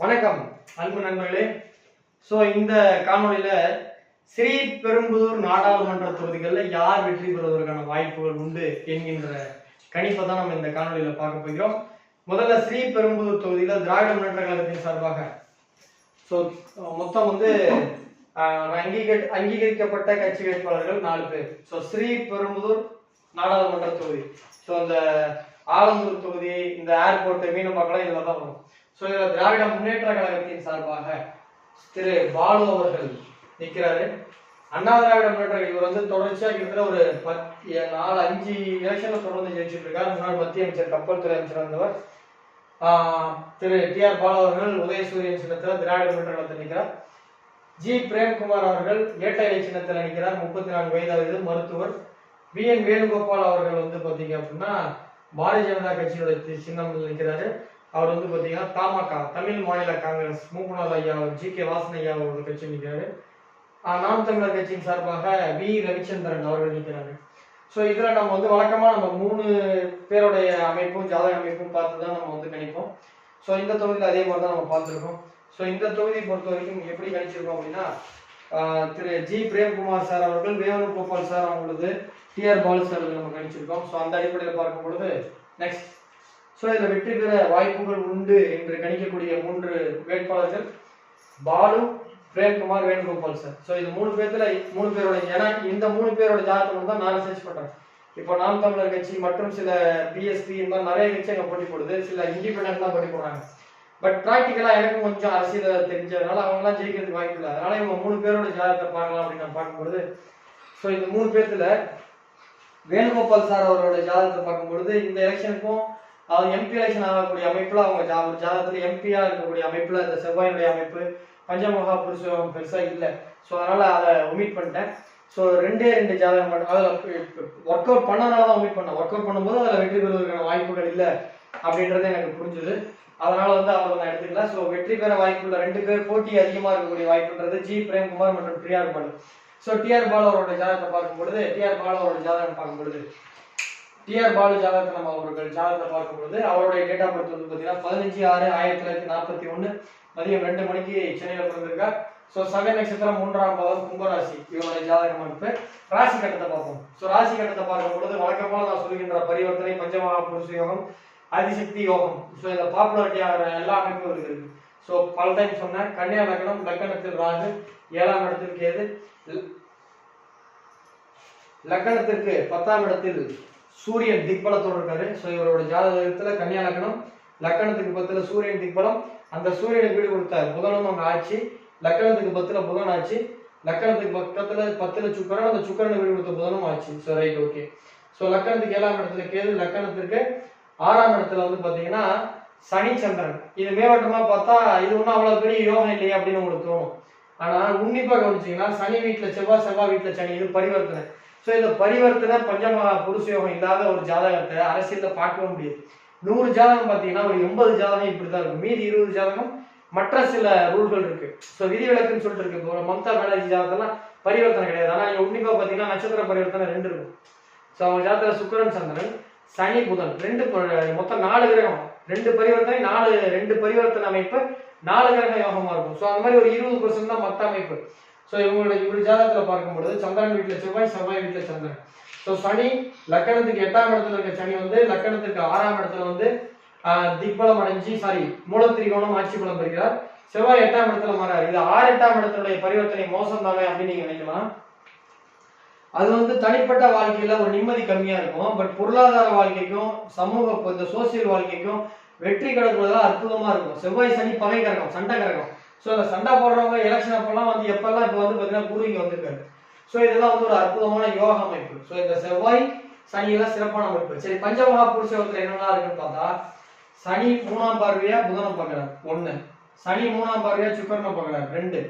வணக்கம் அன்பு நண்பர்களே. ஸோ இந்த காணொலியில் ஸ்ரீ பெரும்புதூர் நாடாளுமன்ற தொகுதிகளில் யார் வெற்றி பெறுவதற்கான வாய்ப்புகள் உண்டு என்கின்ற கணிப்பை தான் நம்ம இந்த காணொலியில் பார்க்க போகிறோம். முதல்ல ஸ்ரீ பெரும்புதூர் திராவிட முன்னேற்ற கழகத்தின் சார்பாக. ஸோ மொத்தம் வந்து ஆஹ், அங்கீகரி அங்கீகரிக்கப்பட்ட கட்சி வேட்பாளர்கள் நாலு பேர். ஸோ ஸ்ரீ பெரும்புதூர் நாடாளுமன்ற தொகுதி. ஸோ இந்த ஆலந்தூர் தொகுதி இந்த ஏர்போர்ட் மீனம்பாக்கம் இதில் தான் வரும். ஸோ இதில் திராவிட முன்னேற்ற கழகத்தின் சார்பாக திரு பாலு அவர்கள் நிற்கிறாரு அண்ணா திராவிட முன்னேற்ற இவர் வந்து தொடர்ச்சியாக கிட்டத்தட்ட ஒரு பத்து நாலு அஞ்சு எலெக்ஷன்ல தொடர்ந்து ஜெயிச்சுட்டு இருக்கார். முன்னாள் மத்திய அமைச்சர் கப்பல் துறை அமைச்சர் வந்தவர். திரு டி ஆர் பாலு அவர்கள் உதயசூரியன் சின்னத்தில் திராவிட முன்னேற்ற கழகத்தில் நிற்கிறார் ஜி. பிரேம்குமார் அவர்கள் ஏட்டை சின்னத்தில் நிற்கிறார் முப்பத்தி நான்கு வயது மருத்துவர். பி என். வேணுகோபால் அவர்கள் வந்து பார்த்தீங்க அப்படின்னா பாரதிய ஜனதா கட்சியோட சின்னம் நிற்கிறாரு அவர் வந்து பார்த்தீங்கன்னா தமாக தமிழ் மாநில காங்கிரஸ் மூக்குநாத் ஐயா ஜி கே வாசன் ஐயா அவரோட கட்சி நிற்கிறாரு. நாம் தமிழர் கட்சியின் சார்பாக வி ரவிச்சந்திரன் அவர்கள் நிற்கிறாரு. ஸோ இதில் நம்ம வந்து வழக்கமாக நம்ம மூணு பேருடைய அமைப்பும் ஜாதக அமைப்பும் பார்த்து தான் நம்ம வந்து கணிப்போம். ஸோ இந்த தொகுதியில் அதே மாதிரி தான் நம்ம பார்த்துருக்கோம். ஸோ இந்த தொகுதியை பொறுத்த வரைக்கும் எப்படி கணிச்சிருக்கோம் அப்படின்னா திரு ஜி பிரேம்குமார் சார் அவர்கள் வேணுகோபால் சார் அவங்களது டிஆர் பாலு சார் நம்ம கணிச்சிருக்கோம். ஸோ அந்த அடிப்படையில் பார்க்கும் பொழுது நெக்ஸ்ட் ஸோ இதில் வெற்றி பெற வாய்ப்புகள் உண்டு என்று கணிக்கக்கூடிய மூன்று வேட்பாளர்கள் பாலு பிரேம்குமார் வேணுகோபால் சார். ஸோ இது மூணு பேர்த்துல மூணு பேரோட ஏன்னா இந்த மூணு பேரோட ஜாதகம் தான் நான் ரிசர்ச் பண்றேன் இப்போ நாம் தமிழர் கட்சி மற்றும் சில பிஎஸ்பி இந்த மாதிரி நிறைய கட்சி அங்கே போட்டி போடுது. சில இண்டிபெண்டன்ட் தான் போட்டி போடுறாங்க. பட் ப்ராக்டிக்கலாக எனக்கும் கொஞ்சம் அரசியல் தெரிஞ்சதுனால அவங்களாம் ஜெயிக்கிறதுக்கு வாய்ப்பு இல்லை. அதனால இவங்க மூணு பேரோட ஜாதகத்தை பார்க்கலாம் அப்படின்னு நான் பார்க்கும்பொழுது ஸோ இந்த மூணு பேர்த்துல வேணுகோபால் சார் அவரோட ஜாதகத்தை பார்க்கும்பொழுது இந்த எலெக்ஷனுக்கும் அதாவது எம்பி எலெக்ஷன் ஆகக்கூடிய அமைப்புல அவங்க ஜா ஒரு ஜாதகத்துல எம்பியா இருக்கக்கூடிய அமைப்புல இந்த செவ்வாயினுடைய அமைப்பு பஞ்சமகா புருஷம் பெருசா இல்லை. ஸோ அதனால அதை ஒமிட் பண்ணிட்டேன். ஸோ ரெண்டே ரெண்டு ஜாதகம் மட்டும் அதில் ஒர்க் அவுட் பண்ணனால தான் ஒமிட் பண்ணேன். ஒர்க் அவுட் பண்ணும்போது அதில் வெற்றி பெறுவதற்கான வாய்ப்புகள் இல்லை அப்படின்றது எனக்கு புரிஞ்சுது. அதனால வந்து அவரை நான் எடுத்துக்கல. ஸோ வெற்றி பெற வாய்ப்புள்ள ரெண்டு பேர் போட்டி அதிகமாக இருக்கக்கூடிய வாய்ப்புன்றது ஜி. பிரேம்குமார் மற்றும் TR Balu. So TR Balu அவரோட ஜாதகத்தை பார்க்கும் பொழுது டிஆர் பாலு அவரோட ஜாதகம் பார்க்கும் பொழுது டிஆர் பாலு ஜாதகத்தை அவர்கள் ஜாதகத்தை பார்க்கும் பொழுது அவருடைய டேட் ஆஃப் பர்த் வந்து பார்த்தீங்கன்னா பதினஞ்சு ஆறு ஆயிரத்தி தொள்ளாயிரத்தி நாற்பத்தி ஒன்று மதியம் ரெண்டு மணிக்கு சென்னையில் பிறந்திருக்கார். ஸோ சக நட்சத்திரம் மூன்றாம் பாவம் கும்பராசி இவருடைய ஜாதக அமைப்பு ராசி கட்டத்தை பார்ப்போம். ஸோ ராசி கட்டத்தை பார்க்கும் பொழுது வழக்கமாக நான் சொல்கின்ற பரிவர்த்தனை பஞ்சமகா புருஷ யோகம் அதிசக்தி யோகம். ஸோ இந்த பாப்புலாரிட்டி ஆகிற எல்லா அமைப்பும் இருக்குது. ஸோ பல டைம் சொன்னேன். கன்னியா லக்னம் லக்கணத்தில் ராகு ஏழாம் இடத்திற்கு எது? லக்கணத்திற்கு பத்தாம் இடத்தில் சூரியன் திக்பலத்தோடு இருக்காரு. ஸோ இவரோட ஜாதகத்தில் கன்னியா லக்கணம் லக்கணத்துக்கு பத்தில் சூரியன் திக்பலம். அந்த சூரியனுக்கு வீடு கொடுத்தார். புதனும் அங்கே ஆச்சு லக்கணத்துக்கு பத்தில் புதன் ஆச்சு லக்கணத்துக்கு பக்கத்தில் பத்தில் சுக்கரன் அந்த சுக்கரனை வீடு கொடுத்த புதனும் ஆச்சு ஸோ ரைட் ஓகே ஸோ லக்கணத்துக்கு ஏழாம் இடத்துல கேது லக்கணத்திற்கு ஆறாம் இடத்துல வந்து பார்த்தீங்கன்னா சனி சந்திரன். இது மேவட்டமாக பார்த்தா இது ஒன்றும் அவ்வளோ பெரிய யோகம் இல்லையே அப்படின்னு உங்களுக்கு தோணும். ஆனால் உன்னிப்பாக கவனிச்சிங்கன்னா சனி வீட்டில் செவ்வாய் செவ்வாய் வீட்டில் சனி. இது பரிவர்த்தனை. ஸோ இந்த பரிவர்த்தனை பஞ்சம புருஷ யோகம் இல்லாத ஒரு ஜாதகத்தை அரசியலில் பார்க்கவே முடியாது. நூறு ஜாதகம் பார்த்தீங்கன்னா ஒரு எண்பது ஜாதகம் இப்படி தான் இருக்கும். மீதி இருபது ஜாதகம் மற்ற சில ரூல்கள் இருக்கு. ஸோ விதிவிலக்குன்னு சொல்லிட்டு இருக்கு. இப்போ மம்தா பானர்ஜி ஜாதகத்தெல்லாம் பரிவர்த்தனை கிடையாது. ஆனால் நீங்க உன்னிப்பா பார்த்தீங்கன்னா நட்சத்திர பரிவர்த்தனை ரெண்டு இருக்கும். ஸோ அவங்க ஜாதகத்தில் சுக்கிரன் சந்திரன் சனி புதன். ரெண்டு மொத்தம் நாலு கிரகம். ரெண்டு பரிவர்த்தனை நாலு ரெண்டு பரிவர்த்தனை அமைப்பு நாலு கிரக யோகமா இருக்கும். ஸோ அந்த மாதிரி ஒரு இருபது பர்சன்ட் தான் மொத்த அமைப்பு. ஸோ இவங்களோட இவரு ஜாதகத்தில் பார்க்கும்பொழுது சந்திரன் வீட்டில் செவ்வாய் செவ்வாய் வீட்டில் சந்திரன். ஸோ சனி லக்கணத்துக்கு எட்டாம் இடத்துல இருக்க சனி வந்து லக்கணத்துக்கு ஆறாம் இடத்துல வந்து ஆஹ், திக்பலம் அடைஞ்சு சாரி மூலத்திரிகோணம் ஆட்சி பலம் பெறுகிறார். செவ்வாய் எட்டாம் இடத்துல மாறார். இது ஆறு எட்டாம் இடத்துடைய பரிவர்த்தனை மோசம் தானே அப்படின்னு நீங்க நினைக்கலாம். அது வந்து தனிப்பட்ட வாழ்க்கையில ஒரு நிம்மதி கம்மியா இருக்கும். பட் பொருளாதார வாழ்க்கைக்கும் சமூக இந்த சோசியல் வாழ்க்கைக்கும் வெற்றி கிடக்குறதெல்லாம் அற்புதமா இருக்கும். செவ்வாய் சனி பகை கரகம் சண்டை கரகம். ஸோ அந்த சண்டை போடுறவங்க எலெக்ஷன் அப்பெல்லாம் வந்து எப்பெல்லாம் இப்போ வந்து பார்த்தீங்கன்னா குரு இங்கே வந்திருக்காரு. ஸோ இதெல்லாம் வந்து ஒரு அற்புதமான யோக அமைப்பு. ஸோ இந்த செவ்வாய் சனி எல்லாம் சிறப்பான அமைப்பு. சரி பஞ்சமகா புருஷத்தில் என்னெல்லாம் இருக்குன்னு பார்த்தா சனி மூணாம் பார்வையா புதனை பார்க்குறாரு. ஒன்று சனி மூணாம் பார்வையா சுக்கரனை பார்க்குறாரு. ரெண்டு.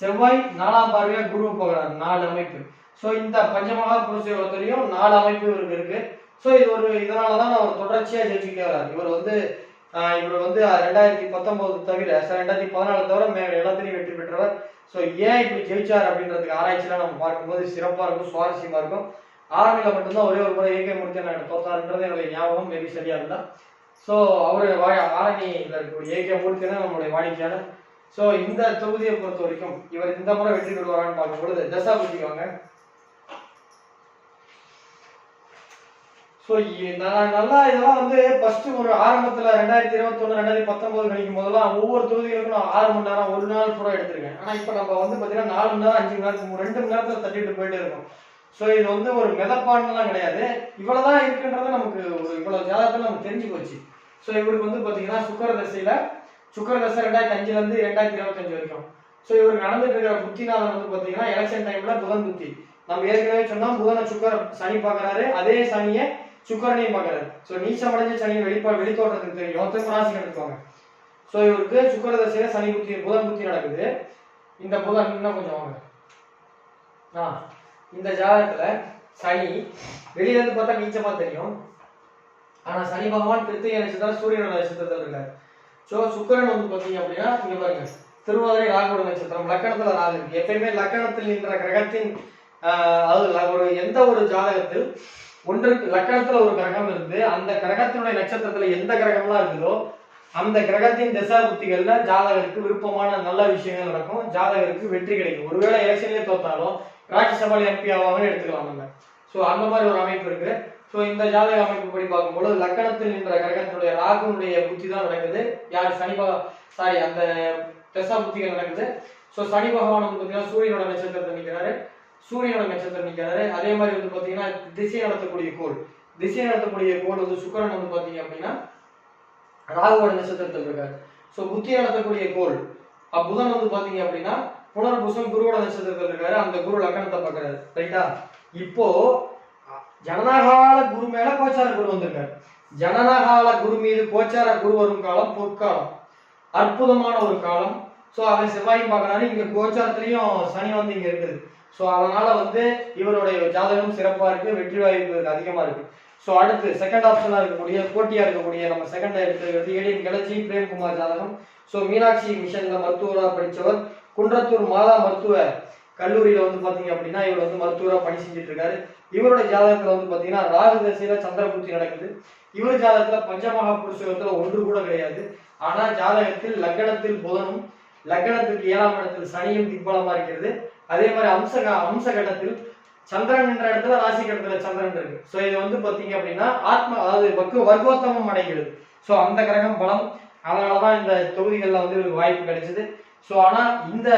செவ்வாய் நாலாம் பார்வையா குருவை பார்க்குறாரு. நாலு அமைப்பு. ஸோ இந்த பஞ்சமகா புருஷ யோகத்திலையும் நாலு அமைப்பு இவருக்கு இருக்கு. ஸோ இது ஒரு இதனால தான் அவர் தொடர்ச்சியாக ஜெயிச்சுக்கிட்டே இவர் வந்து இவர் வந்து ரெண்டாயிரத்தி பத்தொன்பது தவிர சார் ரெண்டாயிரத்தி பதினாலு தவிர மே எல்லாத்திலையும் வெற்றி பெற்றவர். ஸோ ஏன் இப்படி ஜெயிச்சார் அப்படின்றதுக்கு ஆராய்ச்சிலாம் நம்ம பார்க்கும்போது சிறப்பாக இருக்கும் சுவாரஸ்யமாக இருக்கும். ஆர்மியில் மட்டும்தான் ஒரே ஒரு முறை ஏகே முடித்து நான் தோத்தாருன்றது என்னுடைய ஞாபகம் மேபி சரியாக இருந்தால் ஸோ அவர் ஆரணியில் இருக்கக்கூடிய ஏகே மூர்த்தினா நம்மளுடைய வாடிக்கையாளர். ஸோ இந்த தொகுதியை பொறுத்த வரைக்கும் இவர் இந்த முறை வெற்றி பெறுவாரான்னு பார்க்கும் பொழுது தசா புத்திவாங்க ஸோ நல்லா இதெல்லாம் வந்து ஃபர்ஸ்ட் ஒரு ஆரம்பத்துல ரெண்டாயிரத்தி இருபத்தொன்னு ரெண்டாயிரத்தி பத்தொன்பது கழிக்கும் போதெல்லாம் ஒவ்வொரு தொகுதிகளுக்கும் நான் ஆறு மணி நேரம் ஒரு நாள் கூட எடுத்திருக்கேன். ஆனா இப்போ நம்ம வந்து பாத்தீங்கன்னா நாலு மணி நேரம் அஞ்சு மணி நேரத்துக்கு ரெண்டு மணி நேரத்துல தட்டிட்டு போயிட்டு இருக்கும். ஸோ இது வந்து ஒரு மிதப்பான்லாம் கிடையாது. இவ்வளவுதான் இருக்குன்றது நமக்கு ஒரு இவ்வளவு ஜாதகத்துல நமக்கு தெரிஞ்சு போச்சு. ஸோ இவருக்கு வந்து பாத்தீங்கன்னா சுக்கர தசையில சுக்கர தசை ரெண்டாயிரத்தி அஞ்சுல இருந்து ரெண்டாயிரத்தி இருபத்தஞ்சு வரைக்கும். ஸோ இவருக்கு நடந்துட்டு இருக்கிற புத்திநாதன் வந்து பாத்தீங்கன்னா எலெக்ஷன் டைம்ல புதன் புத்தி. நம்ம ஏற்கனவே சொன்னால் புதனை சுக்கர சனி பாக்குறாரு அதே சனியை சுக்கரனையும் பாக்குறாரு ஸோ நீச்சம் அடைஞ்ச சனியை வெளிப்பா வெளித்தோட்டத்துக்கு தெரியும் ஒருத்தர் ராசி எடுத்துவாங்க ஸோ இவருக்கு சுக்கர தசையில சனி புத்தி புதன் புத்தி நடக்குது. இந்த புதன் இன்னும் கொஞ்சம் வாங்க. ஆ இந்த ஜாதகத்துல சனி வெளியில இருந்து பார்த்தா நீச்சமா தெரியும். ஆனா சனி பகவான் திருத்திய நட்சத்திரம் சூரியனோட நட்சத்திரத்தில் இருக்காரு. ஸோ சுக்கரன் வந்து பார்த்தீங்க அப்படின்னா இங்க பாருங்க திருவாதிரை ராகுட நட்சத்திரம் லக்கணத்துல ராகு இருக்கு. எப்பயுமே லக்கணத்தில் நின்ற கிரகத்தின் அதாவது ஒரு எந்த ஒரு ஜாதகத்தில் ஒன்றுக்கு லக்கணத்துல ஒரு கிரகம் இருந்து அந்த கிரகத்தினுடைய நட்சத்திரத்துல எந்த கிரகம்லாம் இருக்குதோ அந்த கிரகத்தின் திசா புத்திகள்ல ஜாதகருக்கு விருப்பமான நல்ல விஷயங்கள் நடக்கும். ஜாதகருக்கு வெற்றி கிடைக்கும். ஒருவேளை எலெக்ஷன்லயே தோத்தாலும் ராஜ்யசபா எம்பி ஆவாங்கன்னு எடுத்துக்கலாம் நம்ம. ஸோ அந்த மாதிரி ஒரு அமைப்பு இருக்கு. ஸோ இந்த ஜாதக அமைப்பு படி பார்க்கும்போது லக்கணத்தில் நின்ற கிரகத்தினுடைய ராகுனுடைய புத்தி தான் நடக்குது. யார்? சனி சாரி அந்த தசா புத்திகள் நடக்குது. ஸோ சனி பகவான் பார்த்தீங்கன்னா சூரியனோட நட்சத்திரத்தில் நிற்கிறாரு சூரியனோட நட்சத்திரம் நிற்கிறாரு அதே மாதிரி வந்து பார்த்தீங்கன்னா திசை நடத்தக்கூடிய கோள். திசை நடத்தக்கூடிய கோள் வந்து சுக்கரன் வந்து பார்த்தீங்க அப்படின்னா ராகுவோட நட்சத்திரத்தில் இருக்காரு. ஸோ புத்தி நடத்தக்கூடிய கோள். அப்ப புதன் வந்து பார்த்தீங்க அப்படின்னா புனர்புசம் குருவோட நட்சத்திரத்தில் இருக்காரு. அந்த குரு லக்கணத்தை பார்க்குறாரு. ரைட்டா? இப்போ ஜனனகால குரு மேல கோச்சார குரு வந்திருக்காரு. ஜனனகால குரு மீது கோச்சார குரு வரும் காலம் பொற்காலம். அற்புதமான ஒரு காலம். ஸோ அவன் செவ்வாயும் பார்க்குறாரு. இங்க கோச்சாரத்துலேயும் சனி வந்து இங்க இருக்குது. ஸோ அதனால வந்து இவருடைய ஜாதகம் சிறப்பா இருக்கு வெற்றி வாய்ப்பு அதிகமா இருக்கு. ஸோ அடுத்து செகண்ட் ஆப்ஷனா இருக்கக்கூடிய போட்டியா இருக்கக்கூடிய நம்ம செகண்ட் எடுத்துக்கிறது ஏடிஎம் கிளர்ச்சி பிரேம்குமார் ஜாதகம். ஸோ மீனாட்சி மிஷன்ல மருத்துவராக படித்தவர் குன்றத்தூர் மாதா மருத்துவ கல்லூரியில வந்து பாத்தீங்க அப்படின்னா இவர் வந்து மருத்துவராக பணி செஞ்சுட்டு இருக்காரு இவருடைய ஜாதகத்துல வந்து பாத்தீங்கன்னா ராகு தசையில சந்திரபுத்தி நடக்குது. இவர் ஜாதகத்துல பஞ்சமகா புருஷகத்துல ஒன்று கூட கிடையாது. ஆனா ஜாதகத்தில் லக்னத்தில் புதனும் லக்னத்துக்கு ஏழாம் இடத்தில் சனியும் திக்பலமா இருக்கிறது. அதே மாதிரி அம்ச அம்ச கட்டத்தில் சந்திரன் என்ற இடத்துல ராசி கட்டத்துல சந்திரன் இருக்கு. சோ இது வந்து பாத்தீங்க அப்படின்னா ஆத்ம அதாவது வக்கு வர்க்கோத்தமம் அடைகிறது. சோ அந்த கிரகம் பலம். அதனாலதான் இந்த தொகுதிகள்ல வந்து இவருக்கு வாய்ப்பு கிடைச்சது. சோ ஆனா இந்த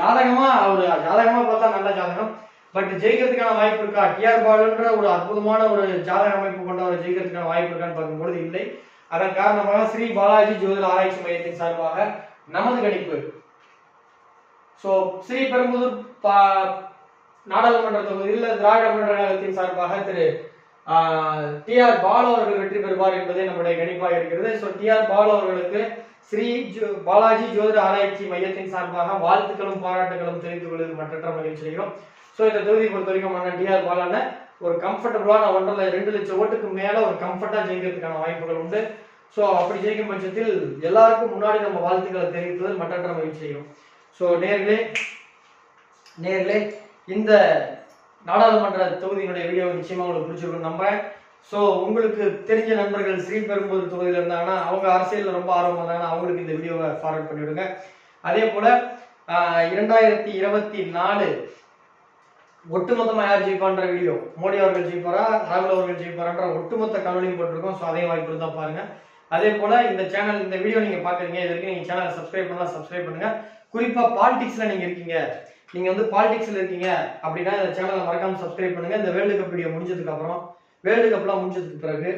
ஜாதகமா ஒரு ஜாதகமா பார்த்தா நல்ல ஜாதகம். பட் ஜெயிக்கிறதுக்கான வாய்ப்பு இருக்கா? டிஆர் பாலுன்ற ஒரு அற்புதமான ஒரு ஜாதக அமைப்பு கொண்ட ஒரு ஜெயிக்கிறதுக்கான வாய்ப்பு இருக்கான்னு பார்க்கும்பொழுது இல்லை. அதன் காரணமாக ஸ்ரீ பாலாஜி ஜோதிட ஆராய்ச்சி மையத்தின் சார்பாக நமது கணிப்பு ஸோ ஸ்ரீ பெரும்புதூர் பா- நாடாளுமன்ற தொகுதியில் திராவிட முன்னேற்ற கழகத்தின் சார்பாக திரு டி ஆர் பாலு அவர்கள் வெற்றி பெறுவார் என்பதே நம்முடைய கணிப்பாக இருக்கிறது. ஸோ டி ஆர் பாலு அவர்களுக்கு ஸ்ரீ ஜோ- பாலாஜி ஜோதிட ஆராய்ச்சி மையத்தின் சார்பாக வாழ்த்துக்களும் பாராட்டுகளும் தெரிவித்துக் கொள்வது மற்றற்ற மகிழ்ச்சி அடைகிறோம் ஸோ இந்த தொகுதியை பொறுத்த வரைக்கும் அண்ணன் டி ஆர் பாலான ஒரு கம்ஃபர்டபுளான ஒன்றரை ரெண்டு லட்சம் ஓட்டுக்கு மேல ஒரு கம்ஃபர்ட்டா ஜெயிக்கிறதுக்கான வாய்ப்புகள் உண்டு. ஸோ அப்படி ஜெயிக்கும் பட்சத்தில் எல்லாருக்கும் முன்னாடி நம்ம வாழ்த்துக்களை தெரிவிப்பது மற்றற்ற மகிழ்ச்சி அடைகிறோம் ஸோ நேர்களே நேர்களே இந்த நாடாளுமன்ற தொகுதியினுடைய வீடியோ நிச்சயமாக உங்களுக்கு பிடிச்சிருக்கும் நம்புறேன். ஸோ உங்களுக்கு தெரிஞ்ச நண்பர்கள் ஸ்ரீபெரும்புதூர் தொகுதியில் இருந்தாங்கன்னா அவங்க அரசியலில் ரொம்ப ஆர்வம் இருந்தாங்கன்னா அவங்களுக்கு இந்த வீடியோவை ஃபார்வர்ட் பண்ணிவிடுங்க. அதே போல் இரண்டாயிரத்தி இருபத்தி நாலு ஒட்டுமொத்தமாக யார் ஜெயிப்பான்ற வீடியோ மோடி அவர்கள் ஜெயிப்பாரா ராகுல் அவர்கள் ஜெயிப்பாரான்ற ஒட்டுமொத்த கவலையும் போட்டிருக்கோம். ஸோ அதையும் வாய்ப்பு இருந்தால் பாருங்கள் அதே போல இந்த சேனல் இந்த வீடியோ நீங்க பாக்குறீங்க இது வரைக்கும் நீங்க சேனலை சப்ஸ்கிரைப் பண்ணலாம் சப்ஸ்கிரைப் பண்ணுங்க. குறிப்பா பாலிடிக்ஸ்ல நீங்க இருக்கீங்க. நீங்க வந்து பாலிடிக்ஸ்ல இருக்கீங்க அப்படின்னா இந்த சேனலை மறக்காம சப்ஸ்கிரைப் பண்ணுங்க. இந்த வேர்ல்டு கப் வீடியோ முடிஞ்சதுக்கு அப்புறம் வேர்ல்டு கப்லாம் முடிஞ்சதுக்கு பிறகு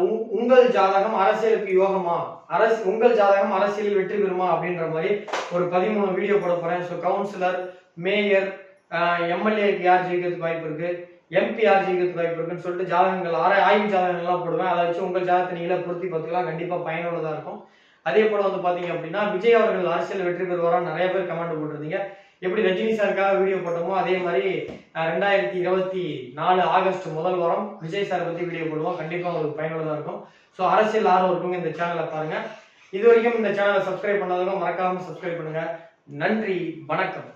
உ- உங்கள் ஜாதகம் அரசியலுக்கு யோகமா? அரசு உங்கள் ஜாதகம் அரசியலில் வெற்றி பெறுமா அப்படின்ற மாதிரி ஒரு பதிமூணு வீடியோ போட போறேன். ஸோ கவுன்சிலர் மேயர் எம்எல்ஏக்கு யார் ஜெயிக்கிறதுக்கு வாய்ப்பு இருக்கு? எம்பி யார் வாய்ப்பு இருக்குன்னு சொல்லிட்டு ஜாதகங்கள் ஆர ஆய்வு ஜாதகங்கள்லாம் போடுவேன். அதை வச்சு உங்கள் ஜாதகத்தை நீங்களே பொருத்தி பார்த்துக்கலாம். கண்டிப்பா பயனுள்ளதா இருக்கும். அதே போல வந்து பாத்தீங்க அப்படின்னா விஜய் அவர்கள் அரசியல் வெற்றி பெறுவாரா நிறைய பேர் கமெண்ட் போட்டிருந்தீங்க. எப்படி ரஜினி சாருக்காக வீடியோ போட்டோமோ அதே மாதிரி ரெண்டாயிரத்தி இருபத்தி நாலு ஆகஸ்ட் முதல் வாரம் விஜய் சார் பத்தி வீடியோ போடுவோம். கண்டிப்பா உங்களுக்கு பயனுள்ளதா இருக்கும். ஸோ அரசியல் ஆர்வம் இருக்கவங்க இந்த சேனலை பாருங்க. இது வரைக்கும் இந்த சேனலை சப்ஸ்கிரைப் பண்ணாதவங்க மறக்காம சப்ஸ்கிரைப் பண்ணுங்க. நன்றி வணக்கம்.